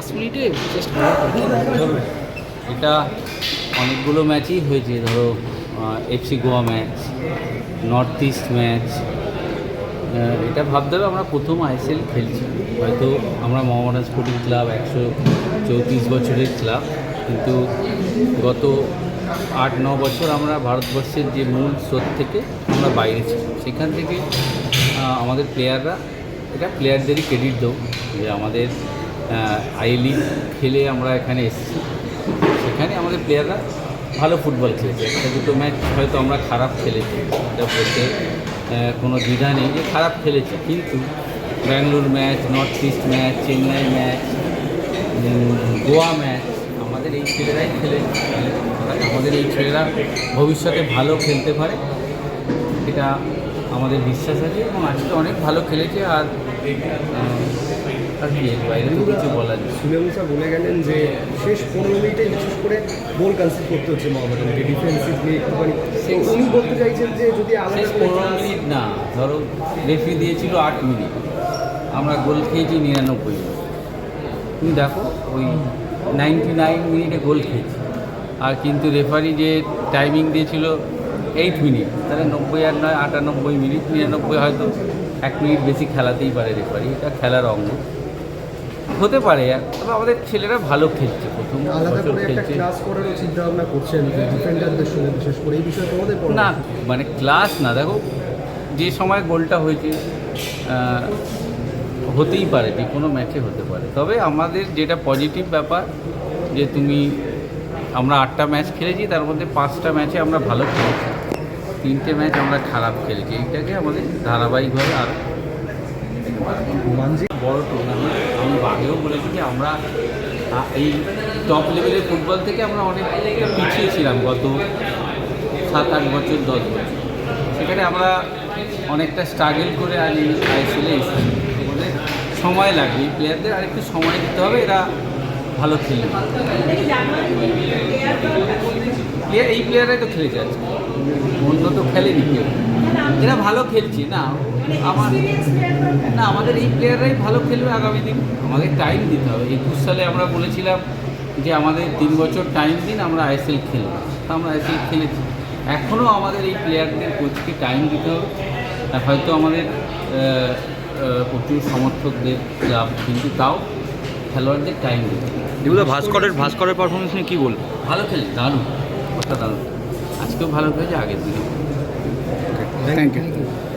পাঁচ মিনিটে এটা অনেকগুলো ম্যাচই হয়েছে, ধরো FC Goa match North East match এটা ভাবতে হবে আমরা প্রথম আইএসএল খেলছি। হয়তো আমরা মোহামেডান স্পোর্টিং ক্লাব একশো চৌত্রিশ বছরের ক্লাব কিন্তু গত আট, ন বছর আমরা ভারতবর্ষের যে মূল স্রোত থেকে আমরা বাইরে ছিলাম। সেখান থেকে আমাদের প্লেয়াররা এটা প্লেয়ারদেরই ক্রেডিট দেবো যে আমাদের আই লিগ খেলে আমরা এখানে এসেছি। সেখানে আমাদের প্লেয়াররা ভালো ফুটবল খেলেছে। একটা দুটো ম্যাচ হয়তো আমরা খারাপ খেলেছি, এটা বলতে কোনো দ্বিধা নেই যে খারাপ খেলেছি। কিন্তু Bangalore match North East match Chennai match Goa match আমাদের এই ছেলেরাই খেলে আমাদের এই ছেলেরা ভবিষ্যতে ভালো খেলতে পারে, এটা আমাদের বিশ্বাস আছে এবং আজকে অনেক ভালো খেলেছে আর নেই। বলে গেলেন যে শেষ পনেরো মিনিটে বিশেষ করে গোল কনসিড করতে হচ্ছে মোহামেডানকে ডিফেন্সিভলি একটুখানি। উনি বলতে চাইছেন যে যদি আলাদা পনেরো মিনিট না ধরো রেফি দিয়েছিল আট মিনিট। আমরা গোল খেয়েছি নিরানব্বই মিনিট। তুমি দেখো ওই নাইনটি নাইন মিনিটে গোল খেয়েছি। আর কিন্তু রেফারি যে টাইমিং দিয়েছিল এইট মিনিট তাহলে নব্বই আর নয় আটানব্বই মিনিট নিরানব্বই হয়তো এক মিনিট বেশি খেলাতেই পারে রেফারি এটা খেলার অঙ্গ। হতে পারে তবে আমাদের ছেলেরা ভালো খেলছে প্রথম বছর খেলছে। না মানে ক্লাস না দেখো যে সময় গোলটা হয়েছে হতেই পারে যে কোনো ম্যাচে হতে পারে। তবে আমাদের যেটা পজিটিভ ব্যাপার যে তুমি আমরা আটটা ম্যাচ খেলেছি তার মধ্যে পাঁচটা ম্যাচে আমরা ভালো খেলেছি। তিনটে ম্যাচ আমরা খারাপ খেলেছি এইটাকে আমাদের ধারাবাহিকভাবে আরও মানজি বড় টুর্নামেন্ট আমি আগেও বলেছি যে আমরা এই টপ লেভেলের ফুটবল থেকে আমরা অনেকটা পিছিয়ে ছিলাম গত সাত আট বছর দশ বছর। সেখানে আমরা অনেকটা স্ট্রাগল করে আজ এই আইএসএলে এসেছি। সময় লাগবে এই প্লেয়ারদের আরেকটু সময় দিতে হবে এরা ভালো খেলবে। প্লেয়ার এই প্লেয়াররাই তো খেলেছে আজকে। অন্য তো খেলেনি কেউ। এরা ভালো খেলছে না? আমার না আমাদের এই প্লেয়াররাই ভালো খেলবে আগামী দিন। আমাদের টাইম দিতে হবে। একুশ সালে আমরা বলেছিলাম যে আমাদের তিন বছর টাইম দিন আমরা আইএসএল খেলব। তা আমরা আইএসএল খেলেছি। এখনও আমাদের এই প্লেয়ারদের কোচকে টাইম দিতে হবে। আর হয়তো আমাদের প্রচুর সমর্থকদের ক্লাব কিন্তু তাও খেলোয়াড়দের টাইম দিতে হবে। এগুলো ভাস্করের ভাস্করের পারফরমেন্স নিয়ে কী বলব? ভালো খেলে দারুণ। কথা দারুণ। আজকেও ভালো খেলেছে আগের দিনে Thank, you.